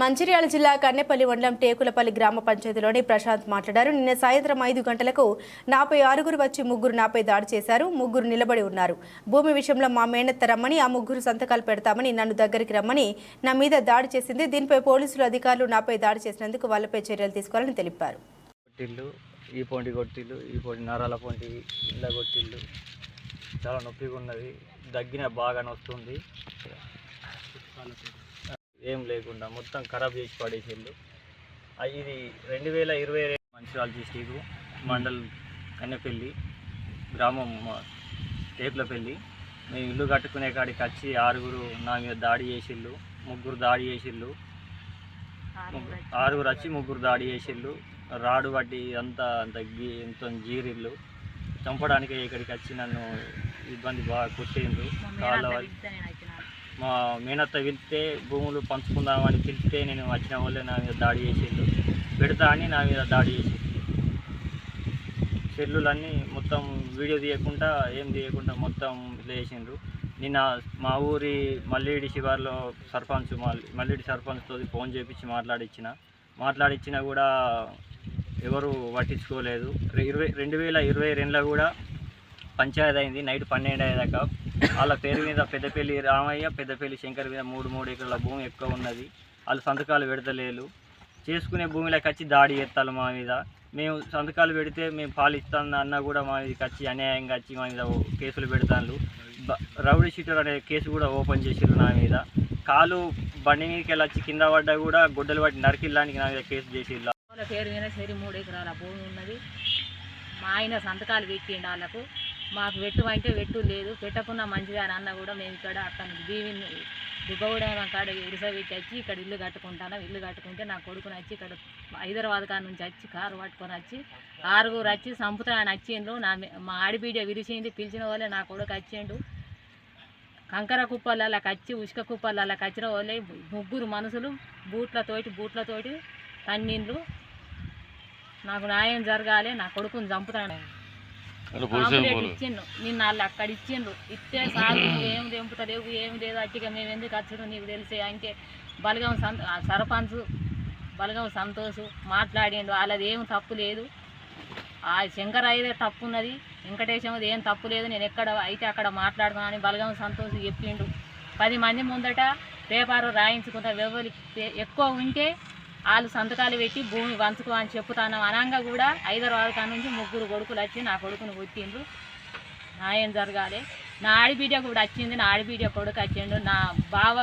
మంచిర్యాల జిల్లా కన్నెపల్లి మండలం టేకులపల్లి గ్రామ పంచాయతీలోని ప్రశాంత్ మాట్లాడారు. నిన్న సాయంత్రం ఐదు గంటలకు నాపై ఆరుగురు వచ్చి ముగ్గురు నాపై దాడి చేశారు. ముగ్గురు నిలబడి ఉన్నారు. భూమి విషయంలో మా మేనత్త రమ్మని ఆ ముగ్గురు సంతకాలు పెడతామని నన్ను దగ్గరికి రమ్మని నా మీద దాడి చేసింది. దీనిపై పోలీసులు అధికారులు నాపై దాడి చేసినందుకు వాళ్ళపై చర్యలు తీసుకోవాలని తెలిపారు. ఈ పొంటి కొట్టిల్లు ఈ పొంటి నరాల పొంటి ఇలా కొట్టిల్లు చాలా నొప్పిగా ఉన్నది. దగ్గిన బాగా నొస్తుంది. ఏం లేకుండా మొత్తం ఖరాబ్ చేసి పడేసిల్లు ఇది రెండు వేల ఇరవై మంచిర్యాల డిస్టిక్ మండల్ కన్నెపల్లి గ్రామం మా- టేపులపల్లి మేము ఇల్లు కట్టుకునే కాడికి వచ్చి ఆరుగురు నా మీద దాడి చేసిళ్ళు ముగ్గురు దాడి చేసిళ్ళు ఆరుగురు వచ్చి ముగ్గురు దాడి చేసిళ్ళు రాడు బట్టి అంతా అంత గీ ఇంత జీరిళ్ళు చంపడానికి ఇక్కడికి వచ్చి నన్ను ఇబ్బంది బాగా కుట్టిండ్రు. కాళ్ళ వరకు. మా మేనత్త వెళ్తే భూములు పంచుకుందామని పిలిస్తే నేను వచ్చిన వాళ్ళే నా మీద దాడి చేసిండు పెడతా అని నా మీద దాడి చేసిండు సెల్లులన్నీ మొత్తం వీడియో తీయకుండా ఏం తీయకుండా మొత్తం లేచిండ్రు నిన్న మా ఊరి మల్లేడి శివార్లో సర్పంచ్ మల్- మల్లేడి సర్పంచ్తో ఫోన్ చేపించి మాట్లాడిచ్చిన. మాట్లాడిచ్చినా కూడా ఎవరు పట్టించుకోలేదు. ఇరవై రెండు వేల ఇరవై రెండులో కూడా పంచాయతీ అయింది. నైట్ పన్నెండు అయ్యేదాకా వాళ్ళ పేరు మీద పెద్దపల్లి రామయ్య పెద్దపల్లి శంకర్ మీద మూడు మూడు ఎకరాల భూమి ఎక్కువ ఉన్నది. వాళ్ళు సంతకాలు పెడతలేరు. చేసుకునే భూమిలోకి వచ్చి దాడి చేస్తారు మా మీద. మేము సంతకాలు పెడితే మేము పాలు ఇస్తాం అన్న కూడా మా మీదకి వచ్చి అన్యాయంగా వచ్చి మా మీద కేసులు పెడతాను రౌడీ షీటర్ అనే కేసు కూడా ఓపెన్ చేసారు నా మీద. కాలు బండి మీదకి వెళ్ళి వచ్చి కింద పడ్డా కూడా గుడ్డలు పట్టి నరికిల్లానికి నా మీద కేసు చేసిర్రు వాళ్ళ పేరు మీద సరి మూడు ఎకరాల భూమి ఉన్నది. మా ఆయన సంతకాలు పెట్టిండు వాళ్ళకు. మాకు వెట్టు అంటే పెట్టు లేదు. పెట్టకుండా మంచిగా అని అన్న కూడా మేము ఇక్కడ అక్కడ దీవిని దుబ్బగూడెం కాడ ఇరుసబెట్టి వచ్చి ఇక్కడ ఇల్లు కట్టుకుంటాను. ఇల్లు కట్టుకుంటే నా కొడుకుని వచ్చి ఇక్కడ హైదరాబాద్ కాడ నుంచి వచ్చి కారు పట్టుకొని వచ్చి ఆరుగురు వచ్చి సంపుతాయని వచ్చిండ్రు. నా మా ఆడిబీడ విరిచింది పిలిచిన వాళ్ళే నా కొడుకు వచ్చిండు. కంకర కుప్పలకి వచ్చి ఉసుక కుప్పలకి వచ్చిన వాళ్ళే ముగ్గురు మనుషులు బూట్లతోటి బూట్లతోటి తన్నిండ్రు. నాకు న్యాయం జరగాలి. నా కొడుకుని చంపుతాను. ఇచ్చిండ్రు. నిన్న వాళ్ళు అక్కడ ఇచ్చిండ్రు. ఇస్తే సార్ ఏం తెంపుతలేవు ఏం లేదు. అట్టిగా మేము ఎందుకు వచ్చాడు నీకు తెలిసే. అంటే బలగం సంత సర్పంచ్ బలగం సంతోష్ మాట్లాడిండు. వాళ్ళది ఏం తప్పు లేదు. ఆ శంకర్ అయితే తప్పు ఉన్నది. వెంకటేశం ఏం తప్పు లేదు. నేను ఎక్కడ అయితే అక్కడ మాట్లాడుతున్నానని బలగం సంతోష్ చెప్పిండు. పది మంది ముందట పేపర్ రాయించుకుంటా ఎవరు ఎక్కువ ఉంటే వాళ్ళు సంతకాలు పెట్టి భూమి పంచుకో అని చెప్తాను అనంగా కూడా హైదరాబాద్ కాడ నుంచి ముగ్గురు కొడుకులు వచ్చి నా కొడుకుని కొట్టిండ్రు. న్యాయం జరగాలి? నా ఆడిబిడ్డ కూడా వచ్చింది. నా ఆడిబిడ్డ కొడుకు వచ్చిండు. నా బావ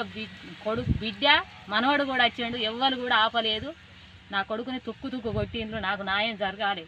కొడుకు బిడ్డ మనవడు కూడా వచ్చిండు. ఎవ్వరు కూడా ఆపలేదు. నా కొడుకుని తుక్కు తుక్కు కొట్టిండ్రు. నాకు న్యాయం జరగాలి?